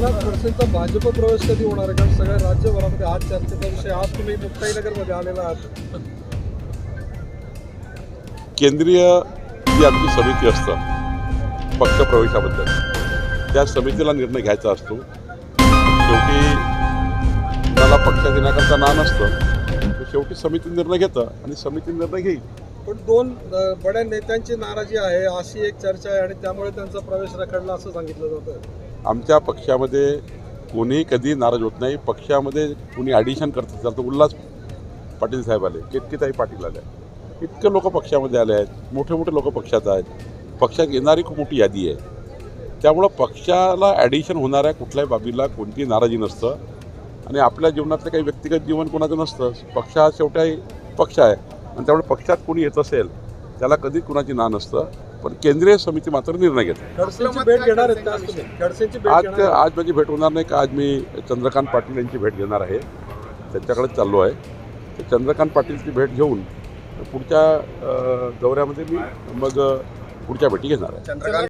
एकनाथ खडसेंचा भाजप प्रवेश कधी होणार आहे? कारण सगळ्या राज्यभरामध्ये आज चर्चेचा विषय आज तुम्ही मुक्ताईनगरमध्ये आलेला आहात. केंद्रीय जी आमची समिती असतं पक्षप्रवेशाबद्दल त्या समितीला निर्णय घ्यायचा असतो. शेवटी त्याला पक्षात येण्याकरता ना नसतं. शेवटी समिती निर्णय घेतं आणि समिती निर्णय घेईल. पण दोन बड्या नेत्यांची नाराजी आहे अशी एक चर्चा आहे आणि त्यामुळे त्यांचा प्रवेश रखडला असं सांगितलं जातं आमच्या पक्षामध्ये कोणीही कधी नाराज होत नाही. पक्षामध्ये कोणी ॲडिशन करत असेल तर उल्हास पाटील साहेब आले केतकीताई पाटील आले इतके लोक पक्षामध्ये आले आहेत. मोठे मोठे लोक पक्षात आहेत. पक्षात येणारी खूप मोठी यादी आहे. त्यामुळं पक्षाला ॲडिशन होणाऱ्या कुठल्याही बाबीला कोणतीही नाराजी नसतं. आणि आपल्या जीवनातलं काही व्यक्तिगत जीवन कोणाचं नसतं. पक्ष हा शेवटी पक्ष आहे. आणि त्यामुळे पक्षात कोणी येत असेल त्याला कधीच कुणाची ना नसतं. पण केंद्रीय समिती मात्र निर्णय घेते आज आज माझी भेट होणार नाही का? आज मी चंद्रकांत पाटील यांची भेट घेणार आहे. त्यांच्याकडे चाललो आहे. तर चंद्रकांत पाटीलची भेट घेऊन पुढच्या दौऱ्यामध्ये मी मग पुढच्या भेटी घेणार आहे.